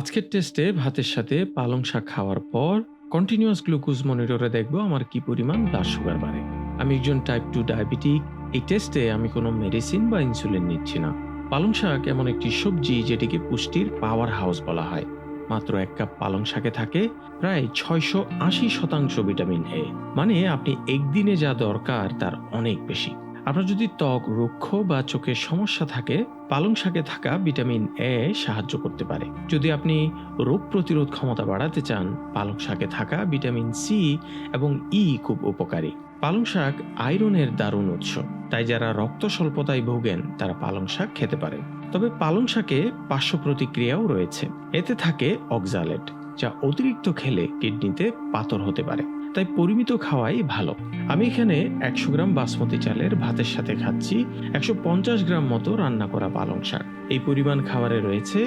আজকের টেস্টে ভাতের সাথে পালং শাক খাওয়ার পর কন্টিনিউয়াস গ্লুকোজ মনিটরে দেখব আমার কি পরিমাণ ব্লাড সুগার বাড়ে। আমি একজন টাইপ টু ডায়াবেটিক এই টেস্টে আমি কোনো মেডিসিন বা ইনসুলিন নিচ্ছি না। পালং শাক এমন একটি সবজি যেটিকে পুষ্টির পাওয়ার হাউস বলা হয়। মাত্র এক কাপ পালং শাকে থাকে প্রায় ছয়শো আশি শতাংশ ভিটামিন এ মানে আপনি একদিনে যা দরকার তার অনেক বেশি। আপনার যদি ত্বক রুক্ষ বা চোখের সমস্যা থাকে, পালং শাকে থাকা ভিটামিন এ সাহায্য করতে পারে। যদি আপনি রোগ প্রতিরোধ ক্ষমতা বাড়াতে চান, পালং শাকে থাকা ভিটামিন সি এবং ই খুব উপকারী। পালং শাক আয়রনের দারুণ উৎস। তাই যারা রক্ত স্বল্পতায় ভোগেন, তারা পালং শাক খেতে পারেন। তবে পালং শাকে পার্শ্ব প্রতিক্রিয়াও রয়েছে। এতে থাকে অক্সালেট, যা অতিরিক্ত খেলে কিডনিতে পাথর হতে পারে। তাই পরিমিত খাওয়াই ভালো। আমি এখানে একশো গ্রাম বাসমতি চালের ভাতের সাথে খাচ্ছি, একশো পঞ্চাশ গ্রাম মতো রান্না করা পালং শাক। এই পরিমাণ খাবারে রয়েছে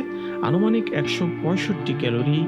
আনুমানিক একশো পঁয়ষট্টি ক্যালোরি,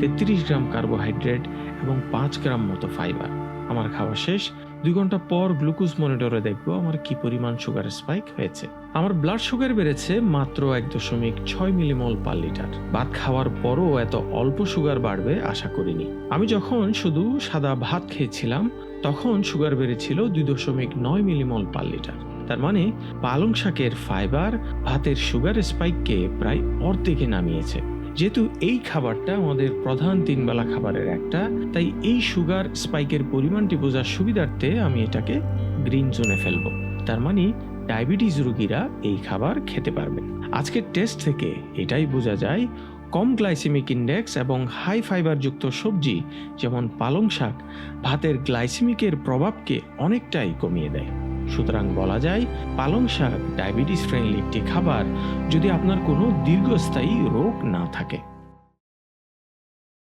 তেত্রিশ গ্রাম কার্বোহাইড্রেট এবং পাঁচ গ্রাম মতো ফাইবার। আমার খাওয়া শেষ দুই ঘণ্টা পর গ্লুকোজ মনিটরে দেখব আমার কি পরিমাণ সুগার স্পাইক হয়েছে। আমার ব্লাড সুগার বেড়েছে মাত্র এক দশমিক ছয় মিলিমল পার লিটার ভাত খাওয়ার পরও এত অল্প সুগার বাড়বে আশা করিনি। আমি যখন শুধু সাদা ভাত খেয়েছিলাম, তখন সুগার বেড়েছিল দুই দশমিক নয় মিলিমল পার লিটার তার মানে পালং শাকের ফাইবার ভাতের সুগার স্পাইককে প্রায় অর্ধেকে নামিয়েছে। যেহেতু এই খাবারটা আমাদের প্রধান তিনবেলা খাবারের একটা, তাই এই সুগার স্পাইকের পরিমাণটি বোঝার সুবিধার্থে আমি এটাকে গ্রিন জোনে ফেলব। তার মানে ডায়াবেটিস রোগীরা এই খাবার খেতে পারবে। আজকের টেস্ট থেকে এটাই বোঝা যায়, কম গ্লাইসেমিক ইন্ডেক্স এবং হাই ফাইবারযুক্ত সবজি, যেমন পালং শাক, ভাতের গ্লাইসেমিকের প্রভাবকে অনেকটাই কমিয়ে দেয়। সুতরাং বলা যায়, পালং শাক ডায়াবেটিস ফ্রেন্ডলি একটি খাবার যদি আপনার কোনো দীর্ঘস্থায়ী রোগ না থাকে।